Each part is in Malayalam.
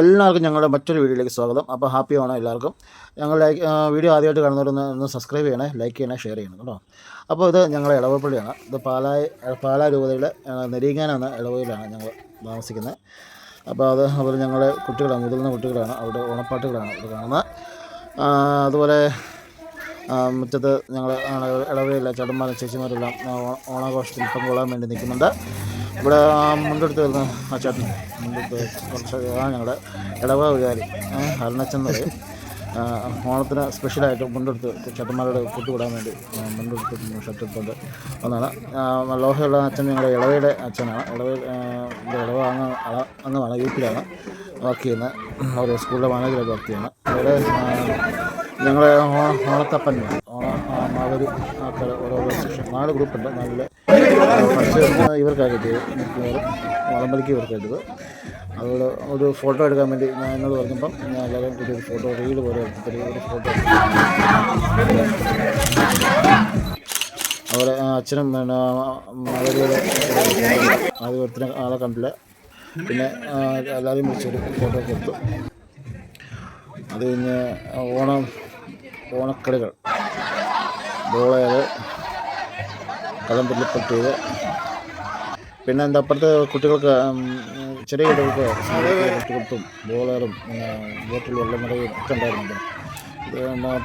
എല്ലാവർക്കും ഞങ്ങളുടെ മറ്റൊരു വീഡിയോയിലേക്ക് സ്വാഗതം. അപ്പോൾ ഹാപ്പി ആണോ എല്ലാവർക്കും. ഞങ്ങൾ വീഡിയോ ആദ്യമായിട്ട് കാണുന്നവരൊന്ന് ഒന്ന് സബ്സ്ക്രൈബ് ചെയ്യണേ ലൈക്ക് ചെയ്യണേ ഷെയർ ചെയ്യണം കേട്ടോ. അപ്പോൾ ഇത് ഞങ്ങളുടെ ഇളവപ്പള്ളിയാണ്. ഇത് പാലായ പാലാ രൂപതയുടെ നെരീങ്ങാനെന്ന ഇളവയിലാണ് ഞങ്ങൾ താമസിക്കുന്നത്. അപ്പോൾ അത് അവർ ഞങ്ങളുടെ കുട്ടികളാണ് മുതിർന്ന കുട്ടികളാണ്. അവിടെ ഓണപ്പാട്ടുകളാണ് അവർ കാണുന്നത്. അതുപോലെ മുറ്റത്ത് ഞങ്ങൾ ഇടവയിലെ ചേട്ടന്മാരും ചേച്ചിമാരെല്ലാം ഓണാഘോഷത്തിൽ പങ്കുകൊള്ളാൻ വേണ്ടി നിൽക്കുന്നുണ്ട്. ഇവിടെ മുണ്ടെടുത്ത് വരുന്ന ആ ചേട്ടൻ മുണ്ടെടുത്ത് കുറച്ച് ഞങ്ങളുടെ ഇടവ വികാരി അരുണച്ചൻ പറയും. ഓണത്തിന് സ്പെഷ്യലായിട്ട് മുണ്ടെടുത്ത് ചേട്ടന്മാരോട് കൂട്ടുകൂടാൻ വേണ്ടി മുണ്ടെടുത്ത് ഷർട്ട് ഒന്നാണ് ലോഹയുള്ള അച്ഛൻ ഞങ്ങളുടെ ഇളവയുടെ അച്ഛനാണ്. ഇളവ ഇളവ അങ്ങ് അങ്ങാണ് യു പിയിലാണ് വർക്ക് ചെയ്യുന്നത്. ഒരു സ്കൂളിലെ മാനേജറായിട്ട് വർക്ക് ചെയ്യുന്നത് അവിടെ ഞങ്ങളെ ഓണത്തപ്പൻ മാവരി ആൾക്കാർ ഓരോ സെക്ഷൻ നാല് ഗ്രൂപ്പുണ്ട് ഫസ്റ്റ് ഇവർക്കാണ് കിട്ടിയത്. വളമ്പലിക്ക് ഇവർക്കായിട്ട് കിട്ടിയത്. അതുപോലെ ഒരു ഫോട്ടോ എടുക്കാൻ വേണ്ടി ഞാൻ എന്നോട് പറഞ്ഞപ്പം ഞാൻ എല്ലാവരും കൂടി ഒരു ഫോട്ടോ റീൽ പോലെ എടുത്തിട്ട് ഒരു ഫോട്ടോ അതുപോലെ അച്ഛനും പിന്നെ മാവരിയുടെ ആദ്യം ഒരുത്തിനെ ആളെ കണ്ടില്ല. പിന്നെ എല്ലാവരെയും വിളിച്ചൊരു ഫോട്ടോ ഒക്കെ എടുത്തു. അത് കഴിഞ്ഞ് ഓണം ഓണക്കളികൾ ബോളേർ ചെയ്ത് പിന്നെ എന്താ അപ്പുറത്തെ കുട്ടികൾക്ക് ചെറിയ കുട്ടികൾക്ക് കുട്ടികൾക്കും ബോളേറും ബോട്ടിൽ വെള്ളം നിറയും ഒക്കെ ഉണ്ടായിരുന്നു ഇത്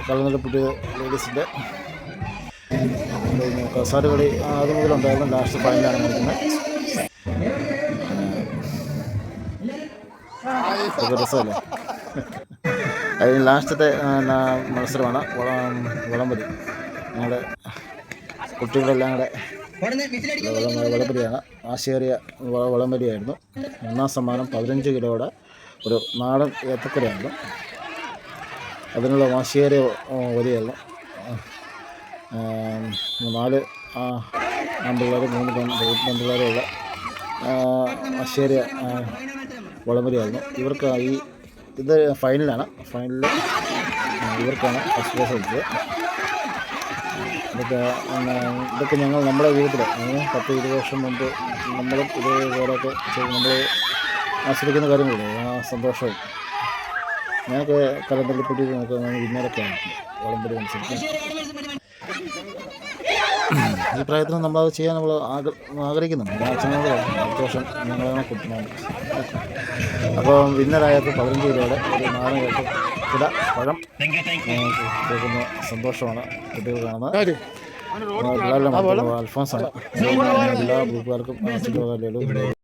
കലനിലപ്പെട്ടിയ ലേഡീസിന്റെ കസാര കളി അത് മുതലുണ്ടായിരുന്നു. ലാസ്റ്റ് ഫൈനലാണ് നടക്കുന്നത്. രസമല്ലേ? അതിന് ലാസ്റ്റത്തെ മത്സരമാണ്. വളം വടംവലി ഞങ്ങളുടെ കുട്ടികളെല്ലാം കൂടെ വളം ആശേറിയ ആശയേറിയ വ- വടംവലിയായിരുന്നു ഒന്നാം സമ്മാനം പതിനഞ്ച് കിലോയുടെ ഒരു നാടൻ ഏത്തക്കരയായിരുന്നു അതിനുള്ള വാശിയേറിയ വലിയല്ല നാല് ആ, ആൺപിള്ളേർ മൂന്ന് പെൺ പെൺപിള്ളേരുള്ള വാശിയേറിയ ആ, ഇവർക്ക് ഈ ഇത് ഫൈനലാണ്. ഫൈനലിൽ ഇവർക്കാണ് ഫസ്റ്റ് പ്രൈസ് കിട്ടിയത് ഇതൊക്കെ ഇതൊക്കെ ഞങ്ങൾ നമ്മുടെ ജീവിതത്തിൽ പത്ത് ഇരുപത് വർഷം മുമ്പ് നമ്മളും ഇതേപോലെയൊക്കെ നമ്മൾ ആസ്വദിക്കുന്ന കാര്യങ്ങളേ ആ സന്തോഷവും. ഞാനൊക്കെ കലന്തല്ലിപ്പെട്ടി നോക്കുക വിന്നറൊക്കെ ആണ്. വടംപടി അനുസരിച്ച് ഈ പ്രായത്തിൽ നമ്മളത് ചെയ്യാൻ നമ്മൾ ആഗ്ര ആഗ്രഹിക്കുന്നുണ്ട്. അച്ഛനോട് സന്തോഷം ഞങ്ങളാണ് കുട്ടുന്നുണ്ട് അപ്പോൾ വിന്നറായപ്പോൾ പതിനഞ്ച് രൂപയുടെ ഒരു നാല് കേട്ട്. കിട പഴം. കേൾക്കുന്ന സന്തോഷമാണ് കുട്ടികൾ കാണുന്നത് ആണ് എല്ലാ ഗ്രൂപ്പുകാർക്കും